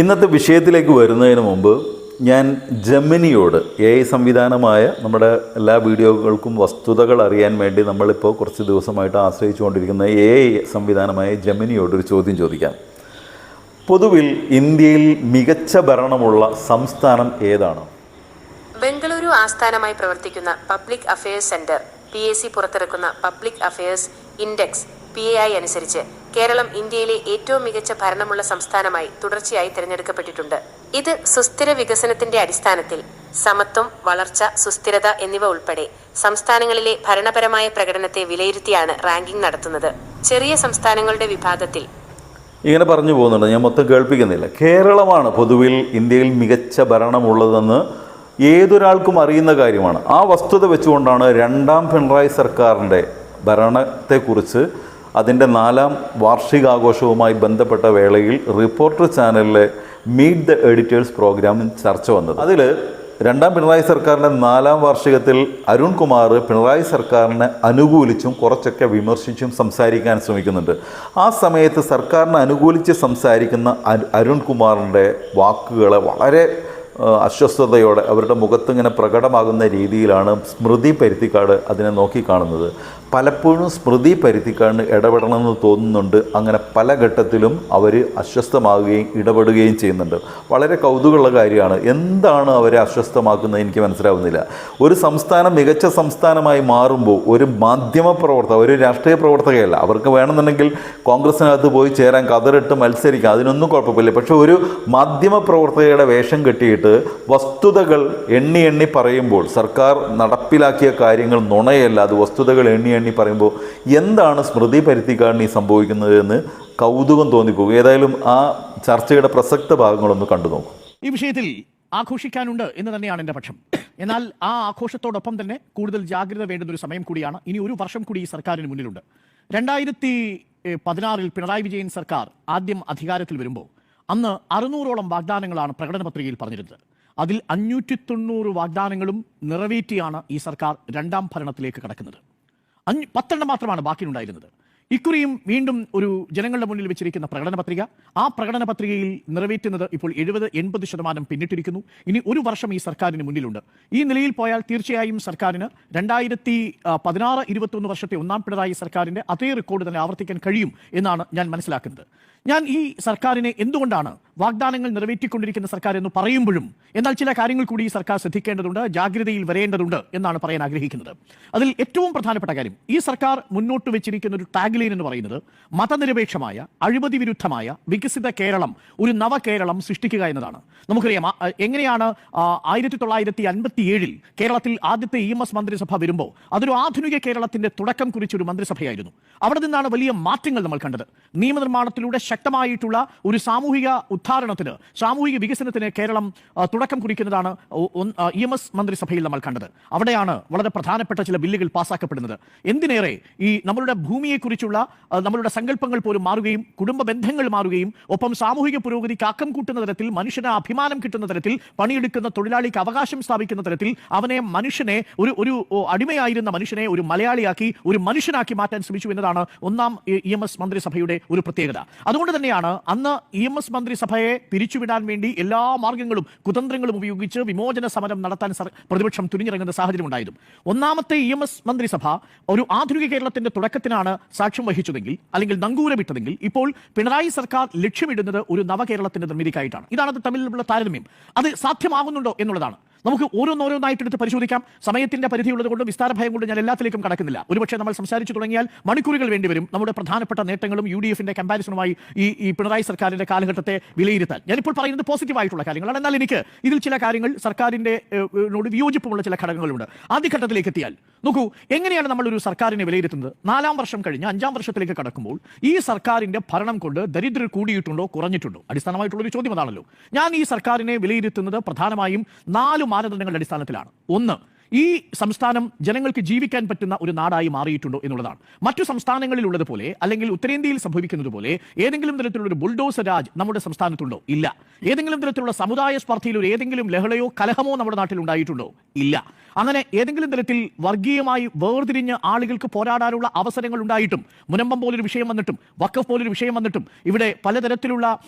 ഇന്നത്തെ വിഷയത്തിലേക്ക് വരുന്നതിന് മുമ്പ് ഞാൻ ജമിനിയോട് എ ഐ സംവിധാനമായ നമ്മുടെ എല്ലാ വീഡിയോകൾക്കും വസ്തുതകൾ അറിയാൻ വേണ്ടി നമ്മളിപ്പോൾ കുറച്ച് ദിവസമായിട്ട് ആശ്രയിച്ചുകൊണ്ടിരിക്കുന്ന എ ഐ സംവിധാനമായ ജമിനിയോട് ഒരു ചോദ്യം ചോദിക്കാം. പൊതുവിൽ ഇന്ത്യയിൽ മികച്ച ഭരണമുള്ള സംസ്ഥാനം ഏതാണ്? ബംഗളൂരു ആസ്ഥാനമായി പ്രവർത്തിക്കുന്ന public affairs centre P A C പുറത്തിറക്കുന്ന public affairs index P A I അനുസരിച്ച് കേരളം ഇന്ത്യയിലെ ഏറ്റവും മികച്ച ഭരണമുള്ള സംസ്ഥാനമായി തുടർച്ചയായി തിരഞ്ഞെടുക്കപ്പെട്ടിട്ടുണ്ട്. ഇത് സുസ്ഥിര വികസനത്തിന്റെ അടിസ്ഥാനത്തിൽ സമത്വം വളർച്ച സുസ്ഥിരത എന്നിവ ഉൾപ്പെടെ സംസ്ഥാനങ്ങളിലെ ഭരണപരമായ പ്രകടനത്തെ വിലയിരുത്തിയാണ് റാങ്കിംഗ് നടത്തുന്നത്. ചെറിയ സംസ്ഥാനങ്ങളുടെ വിഭാഗത്തിൽ ഇങ്ങനെ പറഞ്ഞു പോകുന്നുണ്ട്. ഞാൻ മൊത്തം കേൾപ്പിക്കുന്നില്ല. കേരളമാണ് പൊതുവിൽ ഇന്ത്യയിൽ മികച്ച ഭരണമുള്ളതെന്ന് ഏതൊരാൾക്കും അറിയുന്ന കാര്യമാണ്. ആ വസ്തുത വെച്ചുകൊണ്ടാണ് രണ്ടാം പിണറായി സർക്കാരിന്റെ ഭരണത്തെക്കുറിച്ച് അതിന്റെ നാലാം വാർഷികാഘോഷവുമായി ബന്ധപ്പെട്ട വേളയിൽ റിപ്പോർട്ടർ ചാനലിലെ മീറ്റ് ദ എഡിറ്റേഴ്സ് പ്രോഗ്രാമിൽ ചർച്ച വന്നത്. അതിൽ രണ്ടാം പിണറായി സർക്കാരിന്റെ നാലാം വാർഷികത്തിൽ അരുൺകുമാർ പിണറായി സർക്കാരിനെ അനുകൂലിച്ചും കുറച്ചൊക്കെ വിമർശിച്ചും സംസാരിക്കാൻ ശ്രമിക്കുന്നുണ്ട്. ആ സമയത്ത് സർക്കാരിനെ അനുകൂലിച്ച് സംസാരിക്കുന്ന അരു- അരുൺ കുമാറിന്റെ വാക്കുകളെ വളരെ അസ്വസ്ഥതയോടെ അവരുടെ മുഖത്തിങ്ങനെ പ്രകടമാകുന്ന രീതിയിലാണ് സ്മൃതി പരുത്തിക്കാട് അതിനെ നോക്കിക്കാണുന്നത്. പലപ്പോഴും സ്മൃതി പരിധിക്കാണ് ഇടപെടണമെന്ന് തോന്നുന്നുണ്ട്. അങ്ങനെ പല ഘട്ടത്തിലും അവർ അസ്വസ്ഥമാകുകയും ഇടപെടുകയും ചെയ്യുന്നുണ്ട്. വളരെ കൗതുകമുള്ള കാര്യമാണ്. എന്താണ് അവരെ അസ്വസ്ഥമാക്കുന്നത് എനിക്ക് മനസ്സിലാവുന്നില്ല. ഒരു സംസ്ഥാനം മികച്ച സംസ്ഥാനമായി മാറുമ്പോൾ ഒരു മാധ്യമ പ്രവർത്തക ഒരു രാഷ്ട്രീയ പ്രവർത്തകയല്ല. അവർക്ക് വേണമെന്നുണ്ടെങ്കിൽ കോൺഗ്രസിനകത്ത് പോയി ചേരാൻ കതറിട്ട് മത്സരിക്കാം. അതിനൊന്നും കുഴപ്പമില്ല. പക്ഷേ ഒരു മാധ്യമ പ്രവർത്തകയുടെ വേഷം കെട്ടിയിട്ട് വസ്തുതകൾ എണ്ണി എണ്ണി പറയുമ്പോൾ സർക്കാർ നടപ്പിലാക്കിയ കാര്യങ്ങൾ നുണയല്ല. അത് വസ്തുതകൾ എണ്ണി എണ്ണി പറയുമ്പോൾ എന്താണ് സ്മൃതി പരുത്തിക്കാടിന് ഈ സംഭവിക്കുന്നത് എന്ന് കൗതുകം തോന്നിപ്പോകും. ഏതായാലും ആ ചർച്ചയുടെ പ്രസക്ത ഭാഗങ്ങളൊന്ന് കണ്ടു നോക്കും. ഈ വിഷയത്തിൽ ആഘോഷിക്കാനുണ്ട് എന്ന് തന്നെയാണ് എന്റെ പക്ഷം. എന്നാൽ ആ ആഘോഷത്തോടൊപ്പം തന്നെ കൂടുതൽ ജാഗ്രത വേണ്ടുന്ന ഒരു സമയം കൂടിയാണ്. ഇനി ഒരു വർഷം കൂടി ഈ സർക്കാരിന് മുന്നിലുണ്ട്. രണ്ടായിരത്തി പതിനാറിൽ പിണറായി വിജയൻ സർക്കാർ ആദ്യം അധികാരത്തിൽ വരുമ്പോൾ അന്ന് അറുന്നൂറോളം വാഗ്ദാനങ്ങളാണ് പ്രകടന പത്രികയിൽ പറഞ്ഞിരുന്നത്. അതിൽ അഞ്ഞൂറ്റി തൊണ്ണൂറ് വാഗ്ദാനങ്ങളും നിറവേറ്റിയാണ് ഈ സർക്കാർ രണ്ടാം ഭരണത്തിലേക്ക് കടക്കുന്നത്. അഞ്ഞ് പത്തെണ്ണം മാത്രമാണ് ബാക്കിയുണ്ടായിരുന്നത് ഇക്കുറിയും വീണ്ടും ഒരു ജനങ്ങളുടെ മുന്നിൽ വെച്ചിരിക്കുന്ന പ്രകടന പത്രിക. ആ പ്രകടന പത്രികയിൽ നിറവേറ്റുന്നത് ഇപ്പോൾ എഴുപത് എൺപത് ശതമാനം പിന്നിട്ടിരിക്കുന്നു. ഇനി ഒരു വർഷം ഈ സർക്കാരിന് മുന്നിലുണ്ട്. ഈ നിലയിൽ പോയാൽ തീർച്ചയായും സർക്കാരിന് രണ്ടായിരത്തി പതിനാറ് ഇരുപത്തൊന്ന് വർഷത്തെ ഒന്നാം പിണറായി സർക്കാരിന്റെ അതേ റെക്കോർഡ് തന്നെ ആവർത്തിക്കാൻ കഴിയും എന്നാണ് ഞാൻ മനസ്സിലാക്കുന്നത്. ഞാൻ ഈ സർക്കാരിനെ എന്തുകൊണ്ടാണ് വാഗ്ദാനങ്ങൾ നിറവേറ്റിക്കൊണ്ടിരിക്കുന്ന സർക്കാർ എന്ന് പറയുമ്പോഴും എന്നാൽ ചില കാര്യങ്ങൾ കൂടി ഈ സർക്കാർ ശ്രദ്ധിക്കേണ്ടതുണ്ട് ജാഗ്രതയിൽ വരേണ്ടതുണ്ട് എന്നാണ് പറയാൻ ആഗ്രഹിക്കുന്നത്. അതിൽ ഏറ്റവും പ്രധാനപ്പെട്ട കാര്യം ഈ സർക്കാർ മുന്നോട്ട് വെച്ചിരിക്കുന്ന ഒരു ടാഗ്ലൈൻ എന്ന് പറയുന്നത് മതനിരപേക്ഷമായ അഴിമതി വിരുദ്ധമായ വികസിത കേരളം ഒരു നവകേരളം സൃഷ്ടിക്കുക എന്നതാണ്. നമുക്കറിയാം എങ്ങനെയാണ് ആയിരത്തി തൊള്ളായിരത്തി അൻപത്തി ഏഴിൽ കേരളത്തിൽ ആദ്യത്തെ ഇ എം എസ് മന്ത്രിസഭ വരുമ്പോൾ അതൊരു ആധുനിക കേരളത്തിന്റെ തുടക്കം കുറിച്ചൊരു മന്ത്രിസഭയായിരുന്നു. അവിടെ നിന്നാണ് വലിയ മാറ്റങ്ങൾ നമ്മൾ കണ്ടത്. നിയമനിർമ്മാണത്തിലൂടെ ശക്തമായിട്ടുള്ള ഒരു സാമൂഹിക ഉദ്ധാരണത്തിന് സാമൂഹിക വികസനത്തിന് കേരളം തുടക്കം കുറിക്കുന്നതാണ് ഇ എം എസ് മന്ത്രിസഭയിൽ നമ്മൾ കണ്ടത്. അവിടെയാണ് വളരെ പ്രധാനപ്പെട്ട ചില ബില്ലുകൾ പാസ്സാക്കപ്പെടുന്നത് എന്തിനേറെ ഈ നമ്മളുടെ ഭൂമിയെക്കുറിച്ചുള്ള നമ്മളുടെ സങ്കല്പങ്ങൾ പോലും മാറുകയും കുടുംബ ബന്ധങ്ങൾ മാറുകയും ഒപ്പം സാമൂഹിക പുരോഗതിക്ക് ആക്കം കൂട്ടുന്ന തരത്തിൽ മനുഷ്യന് അഭിമാനം കിട്ടുന്ന തരത്തിൽ പണിയെടുക്കുന്ന തൊഴിലാളിക്ക് അവകാശം സ്ഥാപിക്കുന്ന തരത്തിൽ അവനെ മനുഷ്യനെ ഒരു ഒരു അടിമയായിരുന്ന മനുഷ്യനെ ഒരു മലയാളിയാക്കി ഒരു മനുഷ്യനാക്കി മാറ്റാൻ ശ്രമിച്ചു എന്നതാണ് ഒന്നാം ഇ എം എസ് മന്ത്രിസഭയുടെ ഒരു പ്രത്യേകത. അതുകൊണ്ട് തന്നെയാണ് അന്ന് ഇ എം എസ് മന്ത്രിസഭയെ പിരിച്ചുവിടാൻ വേണ്ടി എല്ലാ മാർഗങ്ങളും കുതന്ത്രങ്ങളും ഉപയോഗിച്ച് വിമോചന സമരം നടത്താൻ പ്രതിപക്ഷം തുനിഞ്ഞിറങ്ങുന്ന സാഹചര്യം ഉണ്ടായതും ഒന്നാമത്തെ ഇ എം എസ് മന്ത്രിസഭ ഒരു ആധുനിക കേരളത്തിന്റെ തുടക്കത്തിനാണ് സാക്ഷ്യം വഹിച്ചതെങ്കിൽ അല്ലെങ്കിൽ നങ്കൂരമിട്ടതെങ്കിൽ ഇപ്പോൾ പിണറായി സർക്കാർ ലക്ഷ്യമിടുന്നത് ഒരു നവകേരളത്തിന്റെ നിർമ്മിതിക്കായിട്ടാണ്. ഇതാണ് തമ്മിലുള്ള താരതമ്യം. അത് സാധ്യമാകുന്നുണ്ടോ എന്നുള്ളതാണ്. നമുക്ക് ഓരോന്നോരോന്നായിട്ട് എടുത്ത് പരിശോധിക്കാം. സമയത്തിന്റെ പരിധിയുള്ളത് കൊണ്ട് വിസ്താര ഭയം കൊണ്ട് ഞാൻ എല്ലാത്തിലേക്കും കടക്കുന്നില്ല. ഒരുപക്ഷെ നമ്മൾ സംസാരിച്ചു തുടങ്ങിയാൽ മണിക്കൂറുകൾ വേണ്ടിവരും നമ്മുടെ പ്രധാനപ്പെട്ട നേട്ടങ്ങളും യു ഡി എഫിന്റെ കമ്പാരിസണുമായി ഈ ഈ പിണറായി സർക്കാരിന്റെ കാലഘട്ടത്തെ വിലയിരുത്താൻ. ഞാനിപ്പോൾ പറയുന്നത് പോസിറ്റീവായിട്ടുള്ള കാര്യങ്ങളാണ്. എന്നാൽ എനിക്ക് ഇതിൽ ചില കാര്യങ്ങൾ സർക്കാരിന്റെ നോട് ചില ഘടകങ്ങളുണ്ട്. ആദ്യഘട്ടത്തിലേക്ക് എത്തിയാൽ നോക്കൂ എങ്ങനെയാണ് നമ്മൾ ഒരു സർക്കാരിനെ വിലയിരുത്തുന്നത്? നാലാം വർഷം കഴിഞ്ഞ് അഞ്ചാം വർഷത്തിലേക്ക് കടക്കുമ്പോൾ ഈ സർക്കാരിന്റെ ഭരണം കൊണ്ട് ദരിദ്രർ കൂടിയിട്ടുണ്ടോ കുറഞ്ഞിട്ടുണ്ടോ? അടിസ്ഥാനമായിട്ടുള്ള ഒരു ചോദ്യം അതാണല്ലോ. ഞാൻ ഈ സർക്കാരിനെ വിലയിരുത്തുന്നത് പ്രധാനമായും നാല് മാനദണ്ഡങ്ങളുടെ അടിസ്ഥാനത്തിലാണ്. ഒന്ന് ഈ സംസ്ഥാനം ജനങ്ങൾക്ക് ജീവിക്കാൻ പറ്റുന്ന ഒരു നാടായി മാറിയിട്ടുണ്ടോ എന്നുള്ളതാണ്. മറ്റു സംസ്ഥാനങ്ങളിലുള്ളത് പോലെ അല്ലെങ്കിൽ ഉത്തരേന്ത്യയിൽ സംഭവിക്കുന്നത് പോലെ ഏതെങ്കിലും തരത്തിലുള്ള ഒരു ബുൾഡോസർ രാജ് നമ്മുടെ സംസ്ഥാനത്തുണ്ടോ? ഇല്ല. ഏതെങ്കിലും തരത്തിലുള്ള സമുദായ സ്പർദ്ധയിൽ ഒരു ഏതെങ്കിലും ലഹളയോ കലഹമോ നമ്മുടെ നാട്ടിൽ ഉണ്ടായിട്ടുണ്ടോ? ഇല്ല. അങ്ങനെ ഏതെങ്കിലും തരത്തിൽ വർഗീയമായി വേർതിരിഞ്ഞ് ആളുകൾക്ക് പോരാടാനുള്ള അവസരങ്ങൾ ഉണ്ടായിട്ടും മുനമ്പം പോലൊരു വിഷയം വന്നിട്ടും വക്കഫ് പോലൊരു വിഷയം വന്നിട്ടും ഇവിടെ പലതരത്തിലുള്ള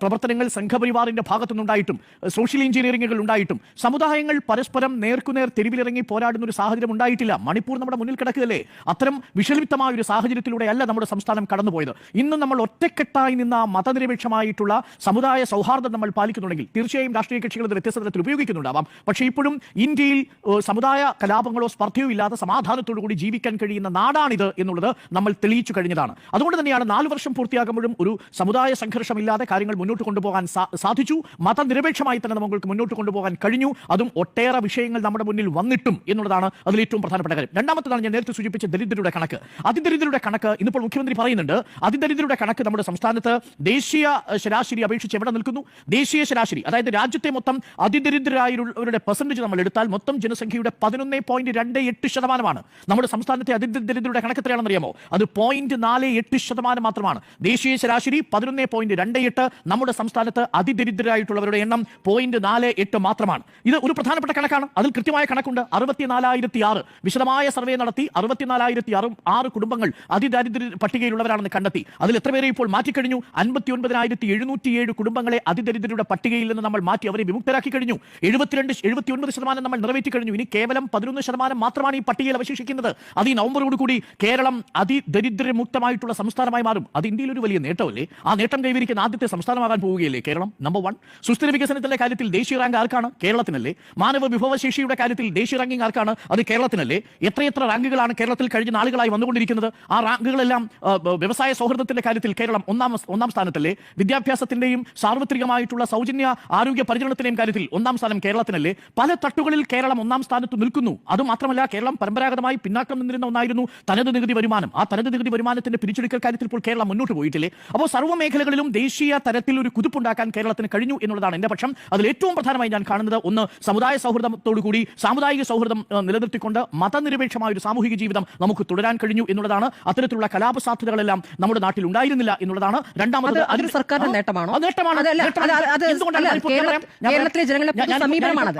പ്രവർത്തനങ്ങൾ സംഘപരിവാറിന്റെ ഭാഗത്തുനിന്നുണ്ടായിട്ടും സോഷ്യൽ എഞ്ചിനീയറിംഗുകൾ ഉണ്ടായിട്ടും സമുദായങ്ങൾ പരസ്പരം നേർക്കുനേർ തെരുവിലിറങ്ങി പോരാടുന്ന ഒരു സാഹചര്യം ഉണ്ടായിട്ടില്ല. മണിപ്പൂർ നമ്മുടെ മുന്നിൽ കിടക്കുകയല്ലേ? അത്തരം വിഷലിപ്തമായ ഒരു സാഹചര്യത്തിലൂടെയല്ല നമ്മുടെ സംസ്ഥാനം കടന്നുപോയത്. ഇന്ന് നമ്മൾ ഒറ്റക്കെട്ടായി നിന്ന മതനിരപേക്ഷമായിട്ടുള്ള സമുദായ സൗഹാർദ്ദം നമ്മൾ പാലിക്കുന്നുണ്ടെങ്കിൽ തീർച്ചയായും രാഷ്ട്രീയ കക്ഷികൾ ഇത് വ്യത്യസ്ത തരത്തിൽ ഉപയോഗിക്കുന്നുണ്ടാവാം. പക്ഷേ ഇപ്പോഴും ഇന്ത്യയിൽ സമുദായ കലാപങ്ങളോ സ്പർദ്ധയോ ഇല്ലാതെ സമാധാനത്തോടു കൂടി ജീവിക്കാൻ കഴിയുന്ന നാടാണിത് എന്നുള്ളത് നമ്മൾ തെളിയിച്ചു കഴിഞ്ഞതാണ്. അതുകൊണ്ട് തന്നെയാണ് നാല് വർഷം പൂർത്തിയാകുമ്പോഴും ഒരു സമുദായ സംഘർഷമില്ലാതെ കാര്യങ്ങൾ മുന്നോട്ട് കൊണ്ടുപോകാൻ സാധിച്ചു. മതനിരപേക്ഷമായി തന്നെ നമുക്ക് മുന്നോട്ട് കൊണ്ടുപോകാൻ കഴിഞ്ഞു. അതും ഒട്ടേറെ വിഷയങ്ങൾ നമ്മുടെ മുന്നിൽ വന്നിട്ടും എന്നുള്ളതാണ് അതിൽ ഏറ്റവും പ്രധാനപ്പെട്ട കാര്യം. രണ്ടാമത്തതാണ് ഞാൻ നേരത്തെ സൂചിപ്പിച്ച ദരിദ്രരുടെ കണക്ക്. അതിദരിദ്രരുടെ കണക്ക് ഇന്നിപ്പോൾ മുഖ്യമന്ത്രി പറയുന്നുണ്ട് അതിദരിദ്രരുടെ കണക്ക് നമ്മുടെ സംസ്ഥാനത്ത് ദേശീയ ശരാശരി അപേക്ഷിച്ച് എവിടെ നിൽക്കുന്നു? ദേശീയ ശരാശരി അതായത് രാജ്യത്തെ മൊത്തം അതിദരിദ്രരായുള്ളവരുടെ പെർസെന്റേജ് നമ്മൾ എടുത്താൽ മൊത്തം ജനസംഖ്യയുടെ പതിനൊന്ന് പോയിന്റ് രണ്ട് എട്ട് ശതമാനമാണ്. നമ്മുടെ സംസ്ഥാനത്തെ അതിദരിദ്രരുടെ കണക്ക് എത്രയാണെന്ന് അറിയാമോ അത് പോയിന്റ് നാല് എട്ട് ശതമാനം മാത്രമാണ്. ദേശീയ ശരാശരി പതിനൊന്ന് പോയിന്റ് രണ്ട് എട്ട് നമ്മുടെ സംസ്ഥാനത്ത് അതിദരിദ്രരായിട്ടുള്ളവരുടെ എണ്ണം പോയിന്റ് നാല് എട്ട് മാത്രമാണ്. ഇത് ഒരു പ്രധാനപ്പെട്ട കണക്കാണ്. അതിൽ കൃത്യമായ കണക്കുണ്ട്. അറുപത്തിനാലായിരത്തി ആറ് വിശദമായ സർവേ നടത്തി അറുപത്തിനാലായിരത്തി ആറ് ആറ് കുടുംബങ്ങൾ അതിദാരിദ്ര്യ പട്ടികയിലുള്ളവരാണെന്ന് കണ്ടെത്തി. അതിൽ എത്ര പേരെ ഇപ്പോൾ മാറ്റിക്കഴിഞ്ഞു? അൻപത്തി ഒൻപതിനായിരത്തി എഴുന്നൂറ്റിയേഴ് കുടുംബങ്ങളെ അതിദരിദ്രരുടെ പട്ടികയിൽ നിന്ന് നമ്മൾ മാറ്റി അവരെ വിമുക്തരാക്കി കഴിഞ്ഞു. എഴുപത്തിരണ്ട് എഴുപത്തി ഒൻപത് ശതമാനം നമ്മൾ നിറവേറ്റി കഴിഞ്ഞു. ഇനി കേവലം പതിനൊന്ന് ശതമാനം മാത്രമാണ് ഈ പട്ടികയിൽ അവശേഷിക്കുന്നത്. അത് ഈ നവംബറോട് കൂടി കേരളം അതിദരിദ്രമുക്തമായിട്ടുള്ള സംസ്ഥാനമായി മാറും. അത് ഇന്ത്യയിൽ ഒരു വലിയ നേട്ടമല്ലേ? ആ നേട്ടം കൈവരിക്കുന്ന ആദ്യത്തെ സംസ്ഥാനമാകാൻ പോവുകയല്ലേ കേരളം? Number one. സുസ്ഥിര വികസനത്തിന്റെ കാര്യത്തിൽ ദേശീയ റാങ്ക് ആർക്കാണ്? കേരളത്തിനല്ലേ. മാനവ വിഭവശേഷിയുടെ കാര്യത്തിൽ ദേശീയ റാങ്കിംഗ് ആർക്കാണ്? അത് കേരളത്തിനല്ലേ. എത്രയെത്ര റാങ്കുകളാണ് കേരളത്തിൽ കഴിഞ്ഞ നാളുകളായി വന്നുകൊണ്ടിരിക്കുന്നത്? ആ റാങ്കുകളെല്ലാം വ്യവസായ സൗഹൃദത്തിന്റെ കാര്യത്തിൽ കേരളം ഒന്നാം ഒന്നാം സ്ഥാനത്തല്ലേ? വിദ്യാഭ്യാസത്തിന്റെയും സാർവത്രികമായിട്ടുള്ള സൗജന്യ ആരോഗ്യ പരിചരണത്തിന്റെയും കാര്യത്തിൽ ഒന്നാം സ്ഥാനം കേരളത്തിനല്ലേ. പല തട്ടുകളിൽ കേരളം ഒന്നാം സ്ഥാനത്ത് നിൽക്കുന്നു. അത് മാത്രമല്ല കേരളം പരമ്പരാഗതമായി പിന്നാക്കം നിന്നിരുന്ന ഒന്നായിരുന്നു തനത് നികുതി വരുമാനം. ആ തനത് നികുതി വരുമാനത്തിന്റെ പിരിച്ചെടുക്കൽ കാര്യത്തിൽ ഇപ്പോൾ കേരളം മുന്നോട്ട് പോയിട്ടില്ലേ? അപ്പോൾ സർവ മേഖലകളിലും ദേശീയ തരത്തിൽ ഒരു കുതിപ്പുണ്ടാക്കാൻ കേരളത്തിന് കഴിഞ്ഞു എന്നുള്ളതാണ് എന്റെ പക്ഷം. അതിൽ ഏറ്റവും പ്രധാനമായി ഞാൻ കാണുന്നത് ഒന്ന് സമുദായ സൗഹൃദത്തോടുകൂടി സാമുദായിക സൗഹൃദം നിലനിർത്തിക്കൊണ്ട് മതനിരപേക്ഷമായ ഒരു സാമൂഹിക ജീവിതം നമുക്ക് തുടരാൻ കഴിഞ്ഞു എന്നുള്ളതാണ് അത്തരത്തിലുള്ള കലാപ സാധ്യതകളെല്ലാം നമ്മുടെ നാട്ടിൽ ഉണ്ടായിരുന്നില്ല എന്നുള്ളതാണ് രണ്ടാമത് അതിന് സർക്കാരിന്റെ നേട്ടമാണ്.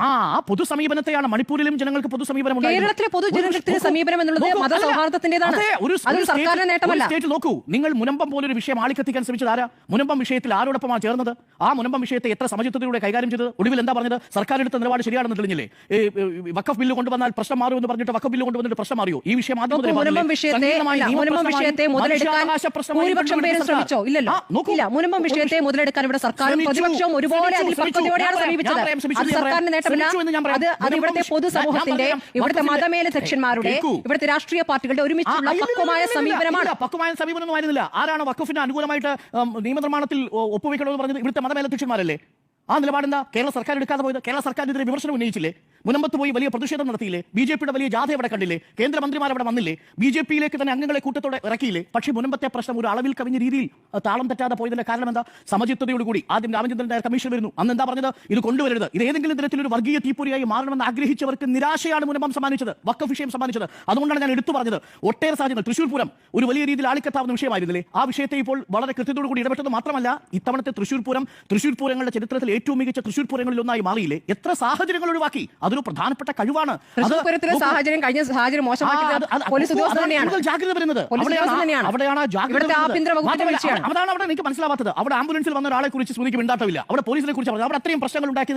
ആ പൊതു സമീപനത്തെയാണ് മണിപ്പൂരിലും ജനങ്ങൾക്ക് പൊതു സമീപനം കേരളത്തിലെ സമീപനം എന്നുള്ളത് മതസൗഹാർദ്ദത്തിന്റേതാണ്. ഒരു സർക്കാരിന്റെ സ്റ്റേറ്റ്- നേട്ടമല്ല. നോക്കൂ. നിങ്ങൾ മുനമ്പം പോലൊരു വിഷയം ആളിക്കത്തിക്കാൻ ശ്രമിച്ചത് ആരാ മുനമ്പം വിഷയത്തിൽ ആരോടൊപ്പമാണ് ചേർന്നത്? ആ മുനമ്പം വിഷയത്തെ എത്ര സമചിത്വത്തിലൂടെ കൈകാര്യം ചെയ്തത്? ഒടുവിൽ എന്താ പറഞ്ഞത്? സർക്കാർ എടുത്ത നിലപാട് ശരിയാണെന്ന് തെളിഞ്ഞില്ലേ? വഖഫ് ബില്ല് കൊണ്ടുവന്നാൽ പ്രശ്നം മാറും എന്ന് പറഞ്ഞിട്ട് വക്കഫ് ബില്ല് കൊണ്ടുവന്നിട്ട് പ്രശ്നം മാറിയോ? ഈ വിഷയം മുനമ്പം വിഷയത്തെ മുതലെടുക്കാൻ ഇവിടെ സർക്കാരും പ്രതിപക്ഷവും ഒരുപോലെ അതിൽ പക്വതയോടെയാണ് സമീപിച്ചത് അത് സർക്കാരിന്റെ നേട്ടമല്ല. അത് അത് ഇവിടുത്തെ പൊതുസമൂഹത്തിന്റെ ഇവിടുത്തെ മതമേലധ്യക്ഷന്മാരുടെ ഇവിടുത്തെ രാഷ്ട്രീയ പാർട്ടികളുടെ ഒരുമിച്ചുള്ള പക്വമായ സമീപനമാണ്. പക്വമായ സമീപനമൊന്നും ആയിരുന്നില്ല. ആരാണ് വക്കഫിന് അനുകൂലമായിട്ട് നിയമനിർമ്മാണത്തിൽ ഒപ്പുവെക്കണമെന്ന് പറഞ്ഞത് ഇവിടുത്തെ മതമേലധ്യക്ഷന്മാരല്ലേ? ആ നിലപാടെന്താ? കേരള സർക്കാർ എടുക്കാതെ പോയത്? കേരള സർക്കാരിനെതിരെ വിമർശനം ഉന്നയിച്ചില്ലേ? മുനമ്പത്ത് പോയി വലിയ പ്രതിഷേധം നടത്തിയില്ലേ? ബി ജെ പിയുടെ വലിയ ജാഥ അവിടെ കണ്ടില്ലേ? കേന്ദ്രമന്ത്രിമാർ അവിടെ വന്നില്ലേ? ബി ജെ പിയിലേക്ക് തന്നെ അംഗങ്ങളെ കൂട്ടത്തോടെ ഇറക്കിയില്ലേ? പക്ഷേ മുനമ്പത്തെ പ്രശ്നം ഒരു അളവിൽ കവിഞ്ഞ രീതിയിൽ താളം തെറ്റാതെ പോയതിന്റെ കാരണം എന്താ? സമചിത്തതയോടുകൂടി ആദ്യം രാമചന്ദ്രൻ കമ്മീഷൻ വരുന്നു. അന്ന് എന്താ പറഞ്ഞത്? ഇത് കൊണ്ടുവരരുത്. ഇത് ഏതെങ്കിലും തരത്തിൽ ഒരു വർഗീയ തീപ്പൊരിയായി മാറണമെന്ന് ആഗ്രഹിച്ചവർക്ക് നിരാശയാണ് മുനമ്പം സമ്മാനിച്ചത്. വക്ക വിഷയം സമ്മാനിച്ചത്. അതുകൊണ്ടാണ് ഞാൻ എടുത്തു പറഞ്ഞത്. ഒട്ടേറെ സാഹചര്യങ്ങൾ തൃശ്ശൂർ പൂരം ഒരു വലിയ രീതിയിൽ ആളിക്കത്താവുന്ന വിഷയമായിരുന്നില്ലേ? ആ വിഷയത്തെ ഇപ്പോൾ വളരെ കൃത്യത്തോടു കൂടി ഇടപെട്ടത് മാത്രമല്ല ഇത്തവണത്തെ തൃശ്ശൂർ പൂരം തൃശ്ശൂർ പൂരങ്ങളുടെ ചരിത്രത്തിൽ ഏറ്റവും മികച്ച തൃശ്ശൂർ പൂരങ്ങളിൽ ഒന്നായി മാറിയില്ലേ? എത്ര സാഹചര്യങ്ങൾ ഒഴിവാക്കി? അതൊരു പ്രധാനപ്പെട്ട കഴിവാണ്. സാഹചര്യം കഴിഞ്ഞ സാഹചര്യം ജാഗ്രത വരുന്നത്. അതാണ് അവിടെ എനിക്ക് മനസ്സിലാവാത്തത്. അവിടെ ആംബുലൻസിൽ വന്ന ഒരാളെ കുറിച്ച് സ്മൃതിക്ക് മിണ്ടാട്ടമില്ല. അവിടെ പോലീസിനെ കുറിച്ച് പറഞ്ഞു അവിടെ അത്രയും പ്രശ്നങ്ങൾ അതൊക്കെ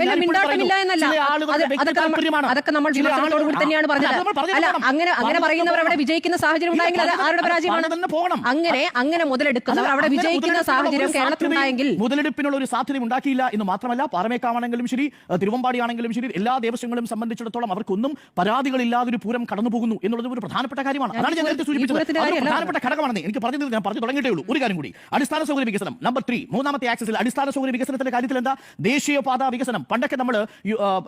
നമ്മൾ- തന്നെയാണ് പറഞ്ഞത്. അങ്ങനെ അങ്ങനെ പറയുന്നവർ അവിടെ വിജയിക്കുന്ന സാഹചര്യം ഉണ്ടായെങ്കിൽ അത് ആരുടെ പരാജയമാണ്? പോകണം. അങ്ങനെ അങ്ങനെ മുതലെടുക്കുന്നവർ അവിടെ വിജയിക്കുന്ന സാഹചര്യം കേരളത്തിൽ ഉണ്ടായെങ്കിൽ മുതലെടുപ്പിനുള്ള ഒരു സാധ്യത ഉണ്ടാക്കിയില്ല എന്ന് മാത്രമല്ല പാറമേക്കാവാണെങ്കിലും ശരി തിരുവമ്പാടിയാണെങ്കിലും ശരി എല്ലാ ദേവസ്വങ്ങളും സംബന്ധിച്ചിടത്തോളം അവർക്കൊന്നും പരാതികളില്ലാതെ ഒരു പൂരം കടന്നു പോകുന്നു എന്നുള്ളത് ഒരു പ്രധാനപ്പെട്ട കാര്യമാണ്. അതാണ് ഞാൻ നേരത്തെ സൂചിപ്പിച്ചത്. പ്രധാനപ്പെട്ട ഘടകമാണെന്ന് എനിക്ക് പറഞ്ഞത് ഞാൻ പറഞ്ഞു തുടങ്ങിയിട്ടേ ഉള്ളൂ. ഒരു കാര്യം കൂടി. അടിസ്ഥാന സൗകര്യ വികസനം. നമ്പർ ത്രീ മൂന്നാമത്തെ ആക്സസിൽ അടിസ്ഥാന സൗകര്യ വികസനത്തിന്റെ കാര്യത്തിൽ എന്താ? ദേശീയപാത വികസനം. പണ്ടൊക്കെ നമ്മൾ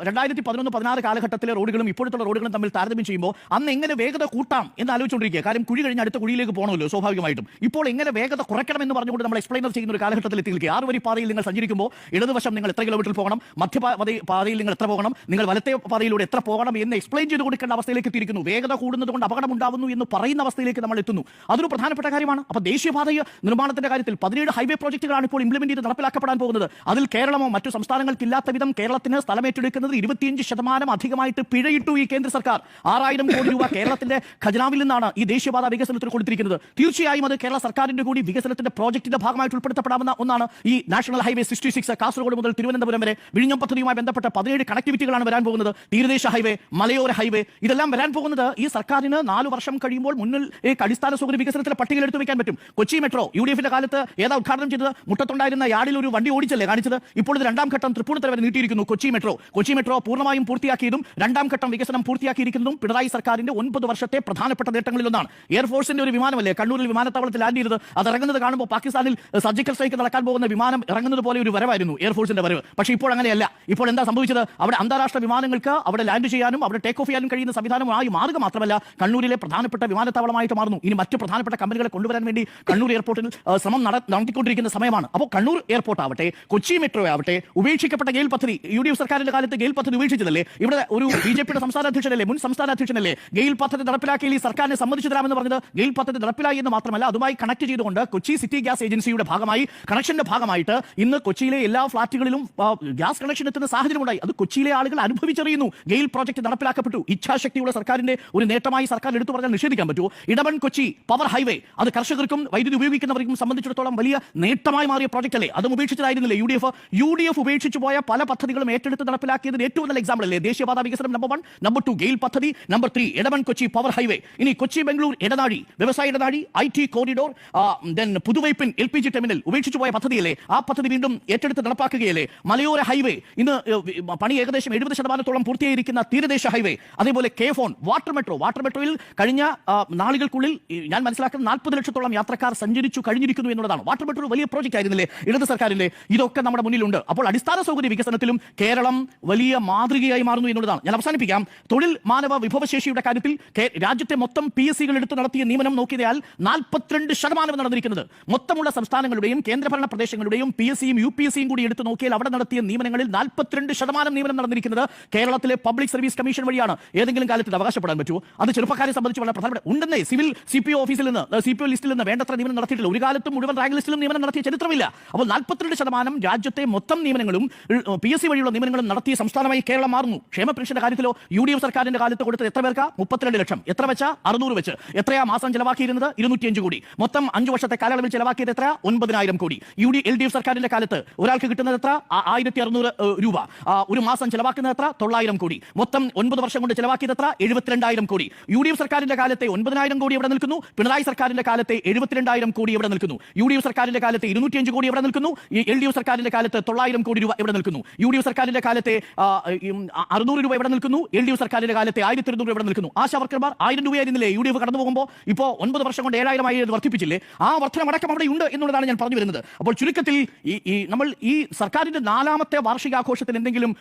രണ്ടായിരത്തി പതിനൊന്ന് പതിനാറ് കാലഘട്ടത്തിലെ റോഡുകളും ഇപ്പോഴത്തെ റോഡുകളും തമ്മിൽ താരതമ്യം ചെയ്യുമ്പോൾ അന്ന് എങ്ങനെ വേഗത കൂട്ടാം എന്ന് ആലോചിച്ചുകൊണ്ടിരിക്കുക. കാര്യം കുഴി കഴിഞ്ഞ് അടുത്ത കുഴിയിലേക്ക് പോകണമല്ലോ സ്വാഭാവികമായിട്ടും. ഇപ്പോൾ എങ്ങനെ വേഗത കുറയ്ക്കണം എന്ന് പറഞ്ഞുകൊണ്ട് നമ്മൾ എക്സ്പ്ലെയിനർ ചെയ്യുന്ന ഒരു കാലഘട്ടത്തിൽ എത്തി നിൽക്കുക ആറ് വരി പാതയിൽ നിങ്ങൾ സഞ്ചരിക്കുമ്പോൾ ഇടതുവശം നിങ്ങൾ എത്ര കിലോമീറ്റർ പോകണം? മധ്യ പാതയിൽ നിങ്ങൾ എത്ര പോകണം? നിങ്ങൾ വലത്തെ പാതയിലൂടെ എത്ര പോകണം എന്ന് എക്സ്പ്ലെയിൻ ചെയ്ത് കൊടുക്കേണ്ട അവസ്ഥയിലേക്ക് എത്തിയിരിക്കുന്നു. വേഗത കൂടുന്നത് കൊണ്ട് അപകടം ഉണ്ടാവുന്നു എന്ന് പറയുന്ന അവസ്ഥയിലേക്ക് നമ്മൾ എത്തുന്നു. അതൊരു പ്രധാനപ്പെട്ട കാര്യമാണ്. അപ്പോൾ ദേശീയപാത നിർമ്മാണത്തിന്റെ കാര്യത്തിൽ പതിനേഴ് ഹൈവേ പ്രോജക്റ്റുകളാണ് ഇപ്പോൾ ഇംപ്ലിമെന്റ് ചെയ്ത് നടപ്പിലാക്കപ്പെടാൻ പോകുന്നത്. അതിൽ കേരളമോ മറ്റു സംസ്ഥാനങ്ങൾക്കില്ലാത്ത വിധം കേരളത്തിന് സ്ഥലമേറ്റെടുക്കുന്നത് ഇരുപത്തിയഞ്ച് ശതമാനം അധികമായിട്ട് പിഴയിട്ടു ഈ കേന്ദ്ര സർക്കാർ. ആറായിരം കോടി രൂപ കേരളത്തിന്റെ ഖജനാവിൽ നിന്നാണ് ഈ ദേശീയപാത വികസനത്തിന് കൊടുത്തിരിക്കുന്നത്. തീർച്ചയായും അത് കേരള സർക്കാരിന്റെ കൂടി വികസനത്തിന്റെ പ്രോജക്റ്റിന്റെ ഭാഗമായിട്ട് ഉൾപ്പെടുത്തപ്പെടാവുന്ന ഒന്നാണ് ഈ national highway sixty six Kasaragod മുതൽ തിരുവനന്തപുരം വരെ വിഴിഞ്ഞം പദ്ധതിയുമായി ബന്ധപ്പെട്ട പതിനേഴ് കണക്ടിവിറ്റികളാണ് വരാൻ പോകുന്നത്. തീരദേശ ഹൈവേ മലയോര ഹൈവേ ഇതെല്ലാം വരാൻ പോകുന്നത് ഈ സർക്കാരിന് നാല് വർഷം കഴിയുമ്പോൾ മുന്നിൽ ഈ അടിസ്ഥാന സൗകര്യ വികസനത്തിലെ പട്ടികയിൽ എടുത്തു വെക്കാൻ പറ്റും. കൊച്ചി മെട്രോ യു ഡി എഫിന്റെ കാലത്ത് ഏതാ ഉദ്ഘാടനം ചെയ്തത്? മുട്ടത്തുണ്ടായിരുന്ന യാർഡിൽ ഒരു വണ്ടി ഓടിച്ചല്ലേ കാണിച്ചത്? ഇപ്പോൾ ഇത് രണ്ടാം ഘട്ടം തൃപ്പൂണിത്തറ വരെ നീട്ടിയിരിക്കുന്നു കൊച്ചി മെട്രോ. കൊച്ചി മെട്രോ പൂർണമായും പൂർത്തിയാക്കിയതും രണ്ടാം ഘട്ടം വികസനം പൂർത്തിയാക്കിയിരിക്കുന്നതും പിണറായി സർക്കാരിന്റെ ഒൻപത് വർഷത്തെ പ്രധാനപ്പെട്ട നേട്ടങ്ങളിലൊന്നാണ്. എയർഫോഴ്സിന്റെ ഒരു വിമാനമല്ലേ? കണ്ണൂരിൽ വിമാനത്താവളത്തിൽ ലാൻഡ് ചെയ്തത്. അത് ഇറങ്ങുന്നത് കാണുമ്പോൾ പാകിസ്ഥാനിൽ സർജിക്കൽ സ്ട്രൈക്ക് നടക്കാൻ പോകുന്ന വിമാനം ഇറങ്ങുന്നത് പോലെ ഒരു വരവായിരുന്നു എയർഫോഴ്സിന്റെ വരവ്. പക്ഷേ ഇപ്പോൾ അങ്ങനെയല്ല. ഇപ്പോൾ എന്താ സംഭവിച്ചത്? അവിടെ അന്താരാഷ്ട്ര വിമാനങ്ങൾക്ക് അവിടെ ലാൻഡ് ചെയ്യാനും അവിടെ ടേക്ക് ഓഫ് ചെയ്യാനും കഴിയുന്ന സംവിധാനമായി മാറുക മാത്രമല്ല കണ്ണൂരിലെ പ്രധാനപ്പെട്ട വിമാനത്താവളമായിട്ട് മാറുന്നു. ഇനി മറ്റു പ്രധാനപ്പെട്ട കമ്പനികളെ കൊണ്ടുവരാൻ വേണ്ടി കണ്ണൂർ എയർപോർട്ടിൽ ശ്രമം നട- നടത്തിക്കൊണ്ടിരിക്കുന്ന സമയമാണ്. അപ്പോൾ കണ്ണൂർ എയർപോർട്ട് ആവട്ടെ കൊച്ചി മെട്രോ ആവട്ടെ ഉപേക്ഷിക്കപ്പെട്ട ഗെയിൽ പദ്ധതി യു ഡി എഫ് സർക്കാരിന്റെ കാലത്ത് ഗെയിൽ പദ്ധതി ഉപേക്ഷിച്ചതല്ലേ? ഇവിടെ ഒരു ബി ജെ പിയുടെ സംസ്ഥാന അധ്യക്ഷനല്ലേ മുൻ സംസ്ഥാന അധ്യക്ഷനല്ലേ? ഗെയിൽ പദ്ധതി നടപ്പിലാക്കിയിൽ ഈ സർക്കാരിനെ സമ്മതിച്ചു തരാമെന്ന് പറഞ്ഞത് ഗെയിൽ പദ്ധതി നടപ്പിലായി എന്ന് മാത്രമല്ല അതുമായി കണക്ട് ചെയ്തുകൊണ്ട് കൊച്ചി സിറ്റി ഗ്യാസ് ഏജൻസിയുടെ ഭാഗമായി കണക്ഷന്റെ ഭാഗമായിട്ട് ഇന്ന് കൊച്ചിയിലെ എല്ലാ ഫ്ളാറ്റുകളിലും ഗ്യാസ് കണക്ഷൻ എത്തുന്ന സാഹചര്യം ഉണ്ടായി അത് കൊച്ചിയിലെ ആളുകൾ അനുഭവിച്ചറിയുന്നു ഗെയിൽ പ്രോജക്ട് നടപ്പിലാക്കപ്പെട്ടു. ഇച്ഛാശക്തിയുള്ള സർക്കാരിന്റെ ഒരു നേട്ടമായി സർക്കാർ എടുത്തു പറഞ്ഞാൽ നിഷേധിക്കാൻ പറ്റൂ ഇടമൺ കൊച്ചി പവർ ഹൈവേ. അത് കർഷകർക്കും വൈദ്യുതി ഉപയോഗിക്കുന്നവർക്കും സംബന്ധിച്ചിടത്തോളം വലിയ നേട്ടമായി മാറിയ പ്രോജക്റ്റ് അല്ലേ? അതും ഉപേക്ഷിച്ചതായിരുന്നില്ലേ U D F? U D F ഉപേക്ഷിച്ചു പോയ പല പദ്ധതികളും ഏറ്റെടുത്ത് നടപ്പിലാക്കിയതിന് ഏറ്റവും നല്ല എക്സാമ്പിൾ അല്ലേ? ദേശീയപാത വികസനം number one number two GAIL പദ്ധതി number three Edamon Kochi power highway. ഇനി കൊച്ചി ബംഗളൂർ ഇടനാഴി വ്യവസായ ഇടനാഴി I T corridor then Puthuvype L P G terminal ഉപേക്ഷിച്ചു പോയ പദ്ധതിയല്ലേ ആ പദ്ധതി വീണ്ടും ഏറ്റെടുത്ത് നടപ്പാക്കുകയല്ലേ? മലയോര ഹൈവേ. ഇന്ന് പണി ഏകദേശം എഴുപത് ശതമാനത്തോളം പൂർത്തിയായിരിക്കുന്ന തീരദേശ ഹൈവേ അതേപോലെ K phone water metro. Water മെട്രോയിൽ കഴിഞ്ഞ നാളുകൾക്കുള്ളിൽ ഞാൻ മനസ്സിലാക്കുന്ന നാൽപ്പത് ലക്ഷത്തോളം യാത്രക്കാർ സഞ്ചരിച്ചു കഴിഞ്ഞിരിക്കുന്നു എന്നുള്ളതാണ്. വാട്ടർ മെട്രോ വലിയ പ്രോജക്റ്റ് ആയിരുന്നില്ലേ? ഇടത് സർക്കാരിന്റെ ഇതൊക്കെ നമ്മുടെ മുന്നിലുണ്ട്. അപ്പോൾ അടിസ്ഥാന സൗകര്യ വികസനത്തിലും കേരളം വലിയ മാതൃകയായി മാറുന്നു എന്നുള്ളതാണ്. ഞാൻ അവസാനിപ്പിക്കാം. തൊഴിൽ മാനവ വിഭവശേഷിയുടെ കാര്യത്തിൽ രാജ്യത്തെ മൊത്തം പി എസ് എടുത്ത് നടത്തിയ നിയമനം നോക്കിയാൽ നാൽപ്പത്തിരണ്ട് ശതമാനം നടന്നിരിക്കുന്നത്. മൊത്തമുള്ള സംസ്ഥാനങ്ങളുടെയും കേന്ദ്രഭരണ പ്രദേശങ്ങളുടെയും പി എസ് സിയും യു പി എസ് സിയും കൂടി എടുത്ത് നോക്കിയാൽ അവിടെ നടത്തിയ നിയമനങ്ങളിൽ നാൽപ്പത്തിരണ്ട് ശതമാനം നിയമനം നടന്നിരിക്കുന്നത് കേരളത്തിലെ പബ്ലിക് സർവീസ് കമ്മീഷൻ വഴിയാണ് ഏതെങ്കിലും കാലത്ത് അവകാശപ്പെടാൻ പറ്റുമോ? അത് ചെറുപ്പക്കാരെ സംബന്ധിച്ച് വളരെ പ്രധാനപ്പെട്ട ഉണ്ടെന്നേ സിവിൽ സി പി ഓഫീസിൽ നിന്ന് സി പി ഒ ലിസ്റ്റിൽ നിന്ന് വേണ്ടത്ര നിയമനം നടത്തിയിട്ടില്ല. ഒരു കാലത്തും മുഴുവൻ റാങ്ക് ലിസ്റ്റിലും നിയമനം നടത്തിയ ചരിത്രമില്ല. അപ്പോൾ നാൽപ്പത്തിരണ്ട് ശതമാനം രാജ്യത്തെ മൊത്തം നിയമനങ്ങളും പി എസ് സി വഴിയുള്ള നിയമനങ്ങളും നടത്തിയ സംസ്ഥാനമായി കേരളം മാറുന്നു. ക്ഷേമ പെൻഷന്റെ കാര്യത്തിലോ യു ഡി എഫ് സർക്കാരിന്റെ കാലത്ത് കൊടുത്തത് എത്ര പേർക്ക്? മുപ്പത്തിരണ്ട് ലക്ഷം. എത്ര വെച്ച? അറുന്നൂറ് വെച്ച്. എത്രയാ മാസം ചെലവാക്കിയിരുന്നത്? ഇരുന്നൂറ്റിയഞ്ച് കോടി. മൊത്തം അഞ്ച് വർഷത്തെ കാലയളവിൽ ചെലവാക്കിയത് എത്ര ഒൻപതിനായിരം crore. U D L D F സർക്കാരിന്റെ കാലത്ത് ഒരാൾക്ക് കിട്ടുന്നത് എത്ര? ആയിരത്തി അറുന്നൂറ് രൂപ. ഒരു മാസം ചെലവാക്കുന്നത് എത്ര? തൊള്ളായിരം കോടി. മൊത്തം ഒൻപത് വർഷം കൊണ്ട് ചെലവാക്കിയത് എത്ര? എഴുപത്തിരണ്ടായിരം കോടി. യു ഡി എഫ് സർക്കാരിന്റെ കാലത്തെ ഒൻപതിനായിരം കോടി എവിടെ നിൽക്കുന്നു? പിണറായി സർക്കാരിന്റെ കാലത്തെ എഴുപത്തിരണ്ടായിരം കോടി എവിടെ നിൽക്കുന്നു? യു ഡി എഫ് സർക്കാരിന്റെ കാലത്തെ ഇരുന്നൂറ്റിയഞ്ച് കോടി എവിടെ നിൽക്കുന്നു? എൽ ഡി എഫ് സർക്കാരിന്റെ കാലത്ത് തൊള്ളായിരം കോടി രൂപ എവിടെ നിൽക്കുന്നു? യു ഡി എഫ് സർക്കാരിന്റെ കാലത്തെ അറുന്നൂറ് രൂപ എവിടെ നിൽക്കുന്നു? എൽ ഡി എഫ് സർക്കാരിന്റെ കാലത്തെ ആയിരത്തി ഇരുന്നൂറ് എവിടെ നിൽക്കുന്നു? ആശാ വർക്കർമാർ ആയിരം രൂപയായിരുന്നില്ലേ യു ഡി എഫ് കടന്നു പോകുമ്പോൾ ഇപ്പോൾ ഒൻപത് വർഷം കൊണ്ട് ഏഴായിരമായി ആയിരം വർദ്ധിപ്പിച്ചില്ലേ? ആ വർധനമടക്കം അവിടെ ഉണ്ട് എന്നുള്ളതാണ് ഞാൻ പറഞ്ഞു വരുന്നത്. അപ്പോൾ ചുരുക്കത്തിൽ ഈ നമ്മൾ ഈ സർക്കാരിന്റെ നാലാമത്തെ വാർഷികാഘോഷത്തിന് എന്തെങ്കിലും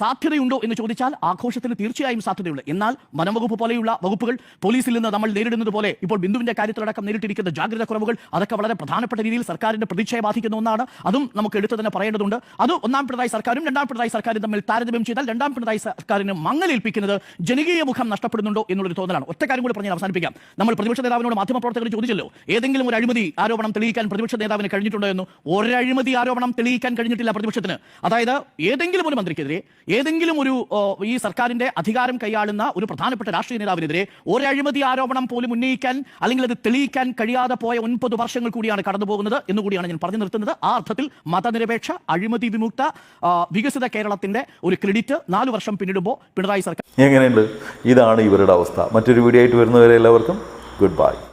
സാധ്യതയുണ്ടോ എന്ന് ചോദിച്ചാൽ ആഘോഷത്തിന് തീർച്ചയായും സാധ്യതയുണ്ട് എന്നാൽ വനംവകുപ്പ് പോലെയുള്ള വകുപ്പുകൾ പോലീസിൽ നിന്ന് നമ്മൾ നേരിടുന്നത് പോലെ ഇപ്പോൾ ബിന്ദുവിന്റെ കാര്യത്തിലടക്കം നേരിട്ടിരിക്കുന്ന ജാഗ്രത കുറവുകൾ അതൊക്കെ വളരെ പ്രധാനപ്പെട്ട രീതിയിൽ സർക്കാരിന്റെ പ്രതീക്ഷയെ ബാധിക്കുന്ന ഒന്നാണ്. അതും നമുക്ക് എടുത്തു തന്നെ പറയേണ്ടതുണ്ട്. അത് ഒന്നാം പിണറായി സർക്കാരും രണ്ടാം പിണറായി സർക്കാരും തമ്മിൽ താരതമ്യം ചെയ്താൽ രണ്ടാം പിണറായി സർക്കാരിന് മങ്ങലേൽപ്പിക്കുന്നത് ജനകീയ മുഖം നഷ്ടപ്പെടുന്നുണ്ടോ എന്നുള്ളൊരു തോന്നലാണ്. ഒറ്റ കാര്യം കൂടി പറഞ്ഞ് അവസാനിപ്പിക്കാം. നമ്മൾ പ്രതിപക്ഷ നേതാവിനോട് മാധ്യമപ്രവർത്തകർ ചോദിച്ചല്ലോ ഏതെങ്കിലും ഒരു അഴിമതി ആരോപണം തെളിയിക്കാൻ പ്രതിപക്ഷ നേതാവിന് കഴിഞ്ഞിട്ടുണ്ടോ എന്ന്? ഒരഴിമതി ആരോപണം തെളിയിക്കാൻ കഴിഞ്ഞിട്ടില്ല പ്രതിപക്ഷത്തിന്. അതായത് ഏതെങ്കിലും ഒരു മന്ത്രിക്കെതിരെ ഏതെങ്കിലും ഒരു ഈ സർക്കാരിന്റെ അധികാരം കൈയാളുന്ന ഒരു പ്രധാനപ്പെട്ട രാഷ്ട്രീയ നേതാവിനെതിരെ ഒരു അഴിമതി ആരോപണം പോലും ഉന്നയിക്കാൻ അല്ലെങ്കിൽ അത് തെളിയിക്കാൻ കഴിയാതെ പോയ ഒൻപത് വർഷങ്ങൾ കൂടിയാണ് കടന്നു പോകുന്നത് എന്നുകൂടിയാണ് ഞാൻ പറഞ്ഞു നിർത്തുന്നത്. ആ അർത്ഥത്തിൽ മതനിരപേക്ഷ അഴിമതി വിമുക്ത വികസിത കേരളത്തിന്റെ ഒരു ക്രെഡിറ്റ് നാല് വർഷം പിന്നിടുമ്പോൾ പിണറായി സർക്കാർ എങ്ങനെയുണ്ട്? ഇതാണ് ഇവരുടെ അവസ്ഥ. മറ്റൊരു വീഡിയോ ആയിട്ട് വരുന്നവരെ എല്ലാവർക്കും ഗുഡ് ബൈ.